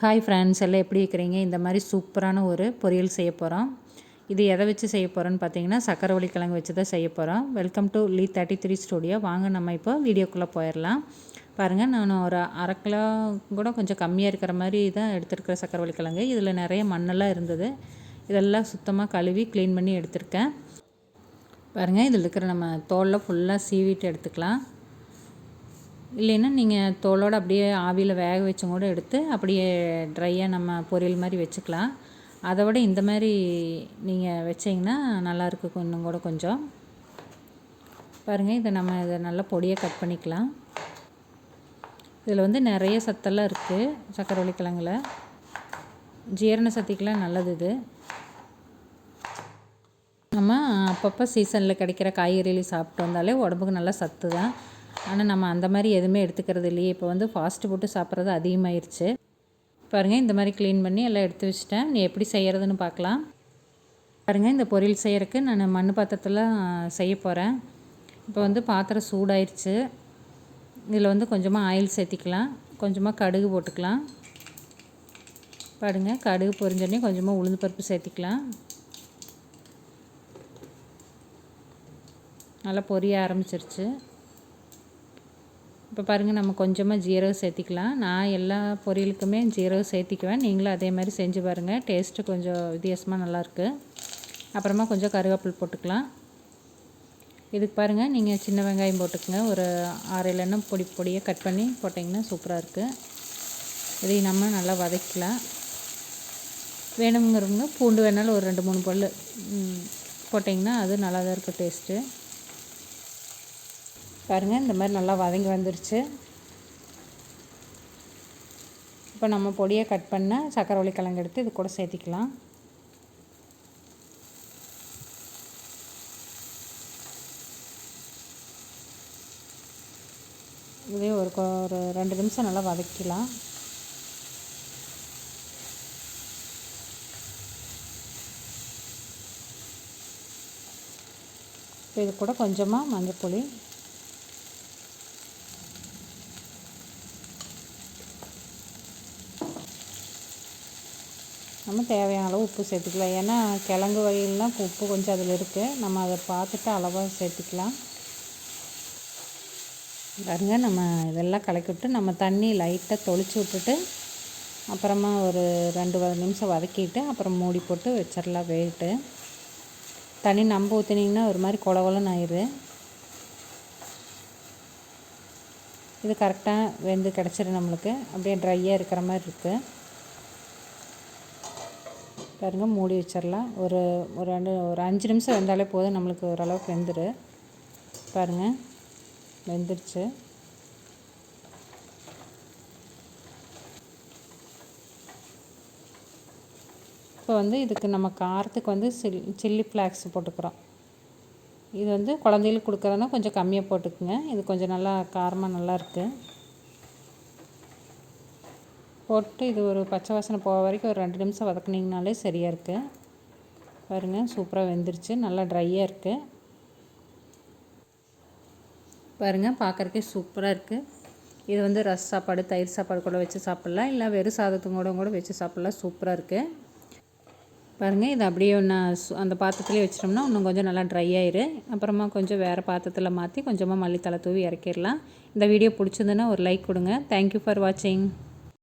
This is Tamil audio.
ஹாய் ஃப்ரெண்ட்ஸ் எல்லாம் எப்படி இருக்கிறீங்க? இந்த மாதிரி சூப்பரான ஒரு பொரியல் செய்ய போகிறோம் இது எதை வச்சு செய்ய போகிறோன்னு பார்த்தீங்கன்னா சக்கரவள்ளி கிழங்கு வச்சு தான் செய்ய போகிறோம் welcome to Lee thirty three studio வாங்க நம்ம இப்போ வீடியோக்குள்ளே போயிடலாம். பாருங்கள் நான் ஒரு அரை கிலோ கூட கொஞ்சம் கம்மியாக இருக்கிற மாதிரி தான் எடுத்துருக்கிற சக்கரவள்ளி கிழங்கு. இதில் நிறைய மண்ணெல்லாம் இருந்தது. இதெல்லாம் சுத்தமாக கழுவி க்ளீன் பண்ணி எடுத்திருக்கேன். பாருங்கள் இதில் இருக்கிற நம்ம தோலில் ஃபுல்லாக சீவிட்டு எடுத்துக்கலாம். இல்லைன்னா நீங்கள் தோலோடு அப்படியே ஆவியில் வேக வச்சும் கூட எடுத்து அப்படியே ட்ரையாக நம்ம பொரியல் மாதிரி வச்சுக்கலாம். அதை விட இந்த மாதிரி நீங்கள் வச்சிங்கன்னா நல்லாயிருக்கு இன்னும் கூட கொஞ்சம். பாருங்கள் இதை நம்ம இதை நல்லா பொடியாக கட் பண்ணிக்கலாம். இதில் வந்து நிறைய சத்தெல்லாம் இருக்குது சக்கரவள்ளி கிழங்குல. ஜீரண சக்திக்கெலாம் நல்லது இது. நம்ம அப்பப்போ சீசனில் கிடைக்கிற காய்கறிகளையும் சாப்பிட்டு வந்தாலே உடம்புக்கு நல்லா சத்து தான் ஆனால் நம்ம அந்த மாதிரி எதுவுமே எடுத்துக்கிறது இல்லையே. இப்போ வந்து ஃபாஸ்ட்டு ஃபுட்டு சாப்பிட்றது அதிகமாகிருச்சு பாருங்கள் இந்த மாதிரி க்ளீன் பண்ணி எல்லாம் எடுத்து வச்சுட்டேன். நீ எப்படி செய்கிறதுன்னு பார்க்கலாம். பாருங்கள் இந்த பொரியல் செய்கிறதுக்கு நான் மண் பாத்திரத்தில் செய்ய போகிறேன் இப்போ வந்து பாத்திரம் சூடாயிருச்சு. இதில் வந்து கொஞ்சமாக ஆயில் சேர்த்திக்கலாம். கொஞ்சமாக கடுகு போட்டுக்கலாம். பாருங்கள் கடுகு பொரிஞ்சோடனே கொஞ்சமாக உளுந்து பருப்பு சேர்த்திக்கலாம். நல்லா பொரிய ஆரம்பிச்சிருச்சு. இப்போ பாருங்கள் நம்ம கொஞ்சமாக ஜீரகம் சேர்த்திக்கலாம். நான் எல்லா பொரியலுக்குமே ஜீரகம் சேர்த்திக்குவேன். நீங்களும் அதே மாதிரி செஞ்சு பாருங்கள் டேஸ்ட்டு கொஞ்சம் வித்தியாசமாக நல்லாயிருக்கு அப்புறமா கொஞ்சம் கருவேப்பில் போட்டுக்கலாம். இதுக்கு பாருங்கள் நீங்கள் சின்ன வெங்காயம் போட்டுக்கோங்க. ஒரு ஆறு இல்லைன்னா பொடி பொடியாக கட் பண்ணி போட்டிங்கன்னா சூப்பராக இருக்குது இதையும் நம்ம நல்லா வதக்கலாம். வேணுங்கிறவங்க பூண்டு வேணாலும் ஒரு ரெண்டு மூணு பல் போட்டிங்கன்னா அது நல்லா தான் இருக்கும் டேஸ்ட்டு பாருங்கள் இந்த மாதிரி நல்லா வதங்கி வந்துருச்சு. இப்போ நம்ம பொடியை கட் பண்ண சக்கரவள்ளி கிழங்கு எடுத்து இது கூட சேர்த்திக்கலாம். இதே ஒரு ஒரு ரெண்டு நிமிஷம் நல்லா வதக்கலாம் இது கூட கொஞ்சமாக மஞ்சள் பொடி நம்ம தேவையான அளவு உப்பு சேர்த்துக்கலாம். ஏன்னா கிழங்கு வகையிலாம் உப்பு கொஞ்சம் அதில் இருக்குது நம்ம அதை பார்த்துட்டு அளவாக சேர்த்துக்கலாம். பாருங்க நம்ம இதெல்லாம் கலக்கி விட்டு நம்ம தண்ணி லைட்டாக தொளிச்சு விட்டுட்டு அப்புறமா ஒரு ரெண்டு நிமிஷம் வதக்கிட்டு அப்புறம் மூடி போட்டு வச்சிடலாம் வேகிட்டு. தண்ணி நம்ப ஊற்றினீங்கன்னா ஒரு மாதிரி குளகுலன்னு ஆயிடுது இது கரெக்டாக வெந்து கிடச்சிரு நம்மளுக்கு. அப்படியே ட்ரையாக இருக்கிற மாதிரி இருக்குது பாருங்கள் மூடி வச்சிடலாம் ஒரு ஒரு ரெண்டு ஒரு அஞ்சு நிமிஷம் வெந்தாலே போதும் நம்மளுக்கு ஓரளவுக்கு வெந்துடு பாருங்கள் வெந்துருச்சு. இப்போ வந்து இதுக்கு நம்ம காரத்துக்கு வந்து சில் சில்லி ஃப்ளாக்ஸ் போட்டுக்கிறோம். இது வந்து குழந்தைகளுக்கு கொடுக்குறதுனா கொஞ்சம் கம்மியாக போட்டுக்குங்க. இது கொஞ்சம் நல்லா காரமாக நல்லா இருக்குது போட்டு இது ஒரு பச்சை வாசனை போக வரைக்கும் ஒரு ரெண்டு நிமிஷம் வதக்குனிங்கனாலே சரியாக இருக்குது பாருங்கள் சூப்பராக வெந்துருச்சு. நல்லா ட்ரையாக இருக்குது பாருங்கள் பார்க்குறக்கே சூப்பராக இருக்குது இது வந்து ரஸ் சாப்பாடு தயிர் சாப்பாடு கூட வச்சு சாப்பிட்லாம். இல்லை வெறும் சாதத்து கூட கூட வச்சு சாப்பிட்லாம். சூப்பராக இருக்குது பாருங்கள் இது அப்படியே நான் அந்த பாத்திரத்துலேயே வச்சிட்டோம்னா இன்னும் கொஞ்சம் நல்லா ட்ரை ஆயிரு அப்புறமா கொஞ்சம் வேறு பாத்திரத்தில் மாற்றி கொஞ்சமாக மல்லித்தலை தூவி இறக்கிடலாம். இந்த வீடியோ பிடிச்சிருந்துன்னா ஒரு லைக் கொடுங்க. தேங்க்யூ ஃபார் வாட்சிங்